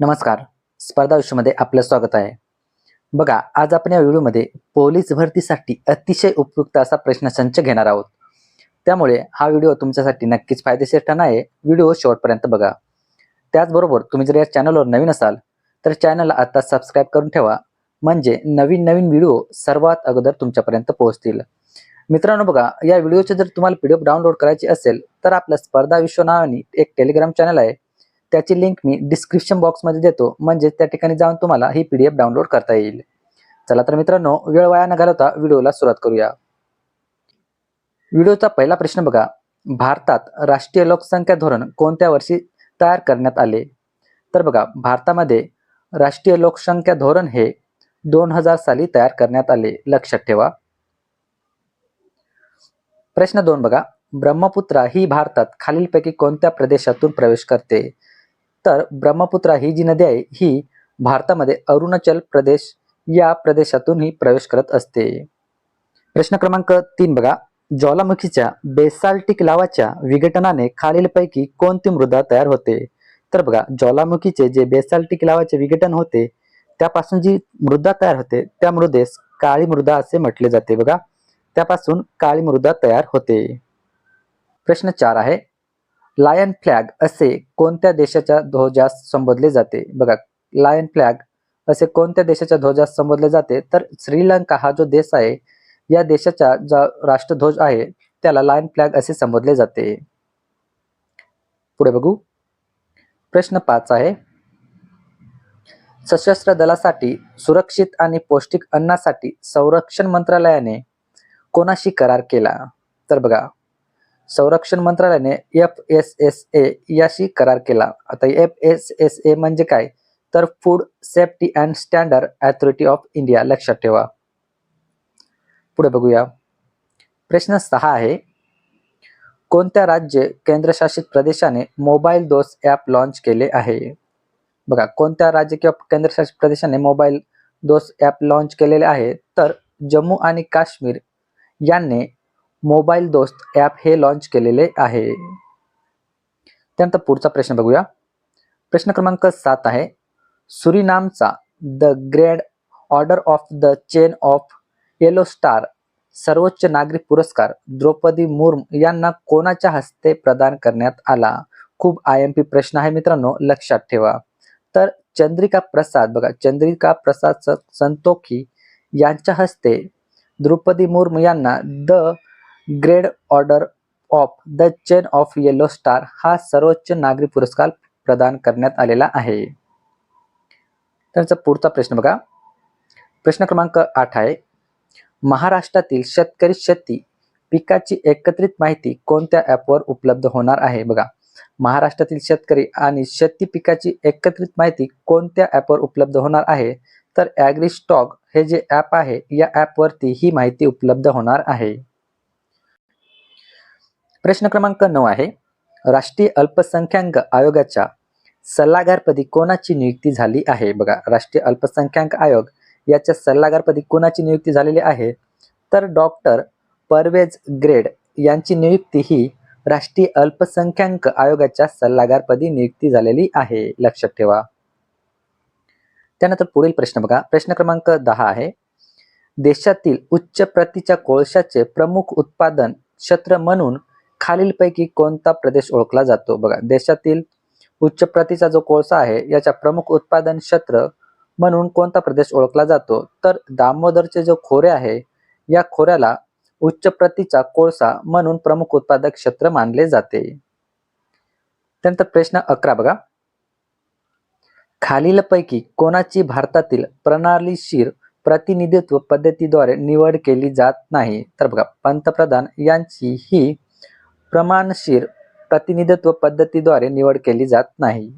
नमस्कार. स्पर्धा विश्वमध्ये आपलं स्वागत आहे. बघा आज आपण या व्हिडिओमध्ये पोलीस भरतीसाठी अतिशय उपयुक्त असा प्रश्नसंच घेणार आहोत. त्यामुळे हा व्हिडिओ तुमच्यासाठी नक्कीच फायदेशीर ठरणार आहे. व्हिडिओ शेवटपर्यंत बघा. त्याचबरोबर तुम्ही जर या चॅनलवर नवीन असाल तर चॅनलला आता सबस्क्राईब करून ठेवा. म्हणजे नवीन नवीन व्हिडिओ सर्वात अगोदर तुमच्यापर्यंत पोहोचतील. मित्रांनो बघा या व्हिडिओचे जर तुम्हाला पी डी एफ डाउनलोड करायची असेल तर आपलं स्पर्धा विश्व नावाने एक टेलिग्राम चॅनल आहे. त्याची लिंक मी डिस्क्रिप्शन बॉक्समध्ये देतो. म्हणजे त्या ठिकाणी जाऊन तुम्हाला ही पी डी एफ डाउनलोड करता येईल. चला तर मित्रांनो वेळ वाया न घालवता व्हिडिओला सुरुवात करूया. व्हिडिओचा पहिला प्रश्न बघा. भारतात राष्ट्रीय लोकसंख्या धोरण कोणत्या वर्षी तयार करण्यात आले? तर बघा भारतामध्ये राष्ट्रीय लोकसंख्या धोरण हे दोन हजार साली तयार करण्यात आले. लक्षात ठेवा. प्रश्न दोन बघा. ब्रह्मपुत्रा ही भारतात खालीलपैकी कोणत्या प्रदेशातून प्रवेश करते? तर ब्रह्मपुत्रा ही जी नदी आहे ही भारतामध्ये अरुणाचल प्रदेश या प्रदेशातून ही प्रवेश करत असते. प्रश्न क्रमांक तीन बघा. ज्वालामुखीच्या बेसाल्टिक लावाच्या विघटनाने खालीलपैकी कोणती मृदा तयार होते? तर बघा ज्वालामुखीचे जे बेसाल्टिक लावाचे विघटन होते त्यापासून जी मृदा तयार होते त्या मृदेस काळी मृदा असे म्हटले जाते बघा. त्यापासून काळी मृदा तयार होते. प्रश्न चार आहे. लायन फ्लॅग असे कोणत्या देशाच्या ध्वजास संबोधले जाते? बघा लायन फ्लॅग असे कोणत्या देशाच्या ध्वजास संबोधले जाते? तर श्रीलंका हा जो देश आहे या देशाचा जो राष्ट्रध्वज आहे त्याला लायन फ्लॅग असे संबोधले जाते. पुढे बघू. प्रश्न पाच आहे. सशस्त्र दलासाठी सुरक्षित आणि पौष्टिक अन्नासाठी संरक्षण मंत्रालयाने कोणाशी करार केला? तर बघा संरक्षण मंत्रालयाने एफ एस एस ए याशी करार केला. आता एफ एस एस ए म्हणजे काय? तर food safety and standard authority of India लक्षात ठेवा. पुढे बघूया. प्रश्न सहा आहे. कोणत्या राज्य केंद्रशासित प्रदेशाने मोबाईल डोस ॲप लॉन्च केले आहे? बघा कोणत्या राज्य किंवा केंद्रशासित प्रदेशाने मोबाईल डोस ॲप लॉन्च केलेले आहे? तर जम्मू आणि काश्मीर यांनी मोबाईल दोस्त ॲप हे लॉन्च केलेले आहे. त्यानंतर पुढचा प्रश्न बघूया. प्रश्न क्रमांक सात आहे. सुरीनामचा the grand order of the chain of yellow star सर्वोच्च नागरिक पुरस्कार द्रौपदी मुर्मू यांना कोणाच्या हस्ते प्रदान करण्यात आला? खूप आय एम पी प्रश्न आहे मित्रांनो लक्षात ठेवा. तर चंद्रिका प्रसाद बघा चंद्रिका प्रसाद स- संतोखी यांच्या हस्ते द्रौपदी मुर्मू यांना the grade order of the chain of yellow star हा सर्वोच्च नागरी पुरस्कार प्रदान करण्यात आलेला आहे. त्यांचा पुढचा प्रश्न बघा. प्रश्न क्रमांक आठ आहे. महाराष्ट्रातील शेतकरी शेती पिकाची एकत्रित माहिती कोणत्या ॲपवर उपलब्ध होणार आहे? बघा. महाराष्ट्रातील शेतकरी आणि शेती पिकाची एकत्रित माहिती कोणत्या ॲपवर उपलब्ध होणार आहे? तर ॲग्री स्टॉक हे जे ॲप आहे या ॲपवरती ही माहिती उपलब्ध होणार आहे. प्रश्न क्रमांक नऊ आहे. राष्ट्रीय अल्पसंख्याक आयोगाच्या सल्लागारपदी कोणाची नियुक्ती झाली आहे? बघा राष्ट्रीय अल्पसंख्याक आयोग याच्या सल्लागारपदी कोणाची नियुक्ती झालेली आहे? तर डॉक्टर परवेज ग्रेड यांची नियुक्ती ही राष्ट्रीय अल्पसंख्याक आयोगाच्या सल्लागारपदी नियुक्ती झालेली आहे. लक्षात ठेवा. त्यानंतर पुढील प्रश्न बघा. प्रश्न क्रमांक दहा आहे. देशातील उच्च प्रतीच्या कोळशाचे प्रमुख उत्पादन क्षेत्र म्हणून खालीलपैकी कोणता प्रदेश ओळखला जातो? बघा देशातील उच्च प्रतीचा जो कोळसा आहे याच्या प्रमुख उत्पादन क्षेत्र म्हणून कोणता प्रदेश ओळखला जातो? तर दामोदरचे जो खोरे आहे या खोऱ्याला उच्च प्रतीचा कोळसा म्हणून प्रमुख उत्पादक क्षेत्र मानले जाते. त्यानंतर प्रश्न अकरा बघा. खालीलपैकी कोणाची भारतातील प्रणालीशीर प्रतिनिधित्व पद्धतीद्वारे निवड केली जात नाही? तर बघा पंतप्रधान यांची ही प्रमाणशीर प्रतिनिधित्व पद्धतीद्वारे निवड केली जात नाही.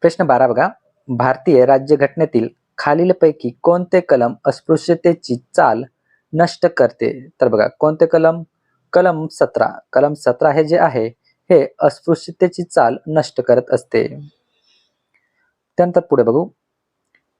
प्रश्न बारा बघा. भारतीय राज्यघटनेतील खालीलपैकी कोणते कलम अस्पृश्यतेची चाल नष्ट करते? तर बघा कोणते कलम? कलम सतरा. कलम सतरा हे जे आहे हे अस्पृश्यतेची चाल नष्ट करत असते. त्यानंतर पुढे बघू.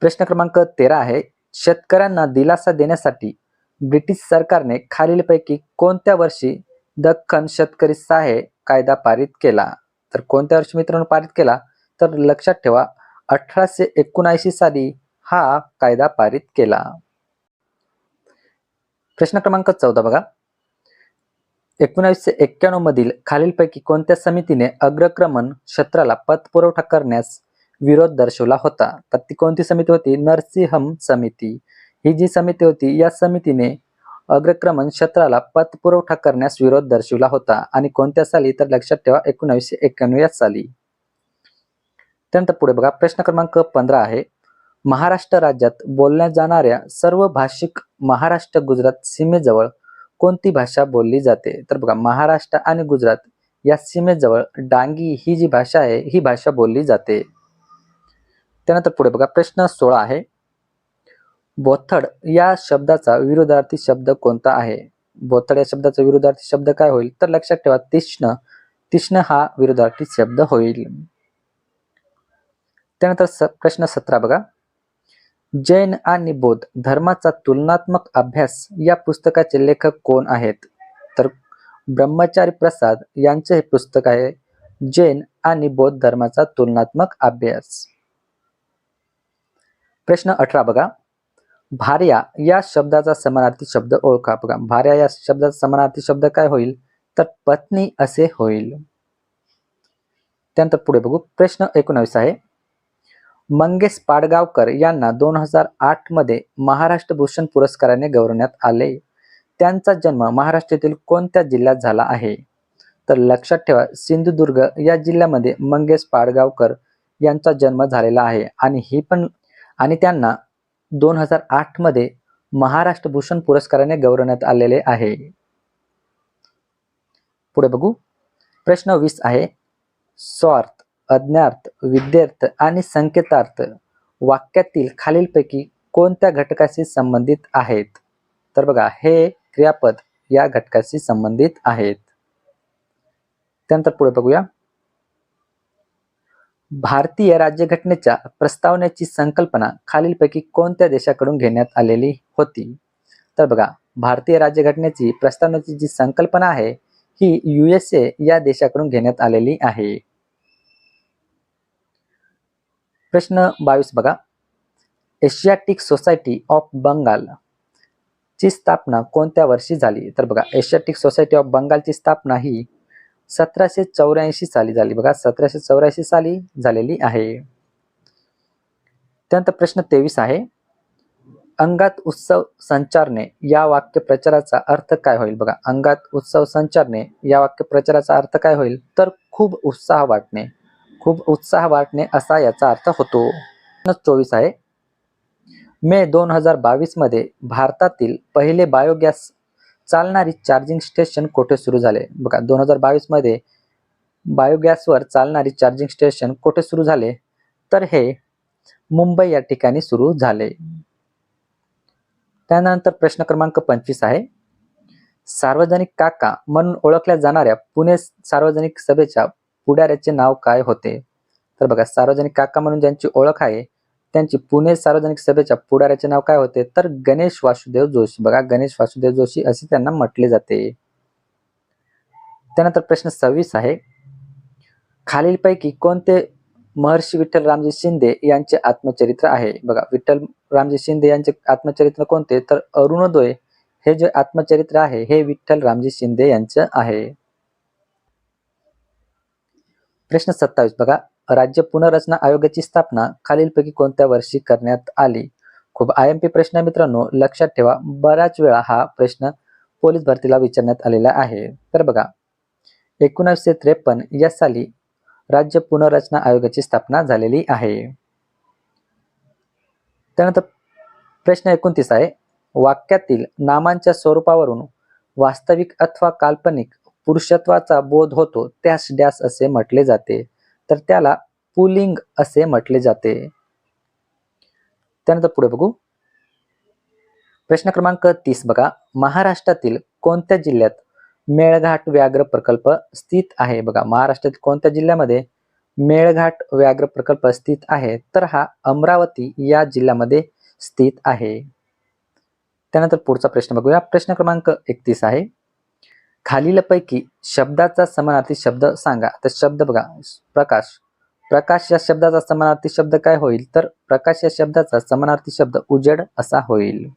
प्रश्न क्रमांक तेरा आहे शेतकऱ्यांना दिलासा देण्यासाठी ब्रिटिश सरकारने खालीलपैकी कोणत्या वर्षी दख्खन शेतकरी सहाय्य कायदा पारित केला? तर कोणत्या वर्षी मित्रांनो पारित केला? तर लक्षात ठेवा अठराशे एकोणऐंशी साली हा कायदा पारित केला. प्रश्न क्रमांक चौदा बघा. एकोणीसशे एक्क्याण्णव मधील खालीलपैकी कोणत्या समितीने अग्रक्रमण क्षेत्राला पतपुरवठा करण्यास विरोध दर्शवला होता? तर ती कोणती समिती होती? नरसिंहम समिती. ही जी समिती होती या समितीने अग्रक्रमण क्षेत्राला पतपुरवठा करण्यास विरोध दर्शवला होता आणि कोणत्या साली तर लक्षात ठेवा एकोणीसशे एक्क्याण्णव या साली. त्यानंतर पुढे बघा प्रश्न क्रमांक पंधरा आहे. महाराष्ट्र राज्यात बोलल्या जाणाऱ्या सर्व भाषिक महाराष्ट्र गुजरात सीमेजवळ कोणती भाषा बोलली जाते? तर बघा महाराष्ट्र आणि गुजरात या सीमेजवळ डांगी ही जी भाषा आहे ही भाषा बोलली जाते. त्यानंतर पुढे बघा प्रश्न सोळा आहे. बोथड या शब्दाचा विरोधार्थी शब्द कोणता आहे? बोथड या शब्दाचा विरोधार्थी शब्द काय होईल? तर लक्षात ठेवा तीक्ष्ण तीक्ष्ण हा विरोधार्थी शब्द होईल. त्यानंतर स- प्रश्न सतरा बघा. जैन आणि बौद्ध धर्माचा तुलनात्मक अभ्यास या पुस्तकाचे लेखक कोण आहेत? तर ब्रह्मचारी प्रसाद यांचे हे पुस्तक आहे जैन आणि बौद्ध धर्माचा तुलनात्मक अभ्यास. प्रश्न अठरा बघा. भार्या या शब्दाचा समानार्थी शब्द ओळखा. बघा भार्या या शब्दाचा समानार्थी शब्द काय होईल? तर पत्नी असे होईल. त्यानंतर पुढे बघू. प्रश्न एकोणावीस आहे. मंगेश पाडगावकर यांना दोन हजार आठमध्ये महाराष्ट्र भूषण पुरस्काराने गौरवण्यात आले. त्यांचा जन्म महाराष्ट्रातील कोणत्या जिल्ह्यात झाला आहे? तर लक्षात ठेवा सिंधुदुर्ग या जिल्ह्यामध्ये मंगेश पाडगावकर यांचा जन्म झालेला आहे. आणि ही पण आणि त्यांना दोन हजार आठमध्ये महाराष्ट्र भूषण पुरस्काराने गौरवण्यात आलेले आहे. पुढे बघू. प्रश्न वीस आहे. स्वार्थ अज्ञार्थ विद्यार्थ आणि संकेतार्थ वाक्यातील खालीलपैकी कोणत्या घटकाशी संबंधित आहेत? तर बघा हे क्रियापद या घटकाशी संबंधित आहेत. त्यानंतर पुढे बघूया. भारतीय राज्यघटनेच्या प्रस्तावनेची संकल्पना खालीलपैकी कोणत्या देशाकडून घेण्यात आलेली होती? तर बघा भारतीय राज्यघटनेची प्रस्तावनेची जी संकल्पना आहे ही युएसए या देशाकडून घेण्यात आलेली आहे. प्रश्न बावीस बघा. एशियाटिक सोसायटी ऑफ बंगाल ची स्थापना कोणत्या वर्षी झाली? तर बघा एशियाटिक सोसायटी ऑफ बंगालची स्थापना ही सतराशे चौऱ्याऐंशी साली झाली. बघा सतराशे चौऱ्याऐंशी साली झालेली आहे. त्यानंतर प्रश्न तेवीस आहे. अंगात उत्सव संचारणे या वाक्य प्रचाराचा अर्थ काय होईल? बघा अंगात उत्सव संचारणे या वाक्य प्रचाराचा अर्थ काय होईल? तर खूप उत्साह वाटणे. खूप उत्साह वाटणे असा याचा अर्थ होतो. चोवीस आहे. मे दोन हजार बावीसमध्ये भारतातील पहिले बायोगॅस चालणारी चार्जिंग स्टेशन कोठे सुरू झाले? बघा दोन हजार बावीसमध्ये बायोगॅसवर चालणारी चार्जिंग स्टेशन कोठे सुरू झाले? तर हे मुंबई या ठिकाणी सुरू झाले. त्यानंतर प्रश्न क्रमांक पंचवीस आहे. सार्वजनिक काका म्हणून ओळखल्या जाणाऱ्या पुणे सार्वजनिक सभेच्या पुढाऱ्याचे नाव काय होते? तर बघा सार्वजनिक काका म्हणून ज्यांची ओळख आहे त्यांची पुणे सार्वजनिक सभेच्या पुढाऱ्याचे नाव काय होते? तर गणेश वासुदेव जोशी. बघा गणेश वासुदेव जोशी असे त्यांना म्हटले जाते. त्यानंतर प्रश्न सव्वीस आहे. खालीलपैकी कोणते महर्षी विठ्ठल रामजी शिंदे यांचे आत्मचरित्र आहे? बघा विठ्ठल रामजी शिंदे यांचे आत्मचरित्र कोणते? तर अरुणोदय हे जे आत्मचरित्र आहे हे विठ्ठल रामजी शिंदे यांचं आहे. प्रश्न सत्तावीस. बघा राज्य पुनर्रचना आयोगाची स्थापना खालीलपैकी कोणत्या वर्षी करण्यात आली? खूप आय एम पी प्रश्न मित्रांनो लक्षात ठेवा. बऱ्याच वेळा हा प्रश्न पोलीस भरतीला विचारण्यात आलेला आहे. तर बघा एकोणीसशे त्रेपन्न या साली राज्य पुनर्रचना आयोगाची स्थापना झालेली आहे. त्यानंतर प्रश्न एकोणतीस आहे. वाक्यातील नामांच्या स्वरूपावरून वास्तविक अथवा काल्पनिक पुरुषत्वाचा बोध होतो त्यास डॅस असे म्हटले जाते. तर त्याला पुलिंग असे म्हटले जाते. त्यानंतर पुढे बघू. प्रश्न क्रमांक तीस बघा. महाराष्ट्रातील कोणत्या जिल्ह्यात मेळघाट व्याघ्र प्रकल्प स्थित आहे? बघा महाराष्ट्रातील कोणत्या जिल्ह्यामध्ये मेळघाट व्याघ्र प्रकल्प स्थित आहे? तर हा अमरावती या जिल्ह्यामध्ये स्थित आहे. त्यानंतर पुढचा प्रश्न बघूया. प्रश्न क्रमांक एकतीस आहे. खालीलपैकी शब्दाचा समानार्थी शब्द सांगा. तर शब्द बघा. प्रकाश. प्रकाश या शब्दाचा समानार्थी शब्द काय होईल? तर प्रकाश या शब्दाचा समानार्थी शब्द उजेड असा होईल.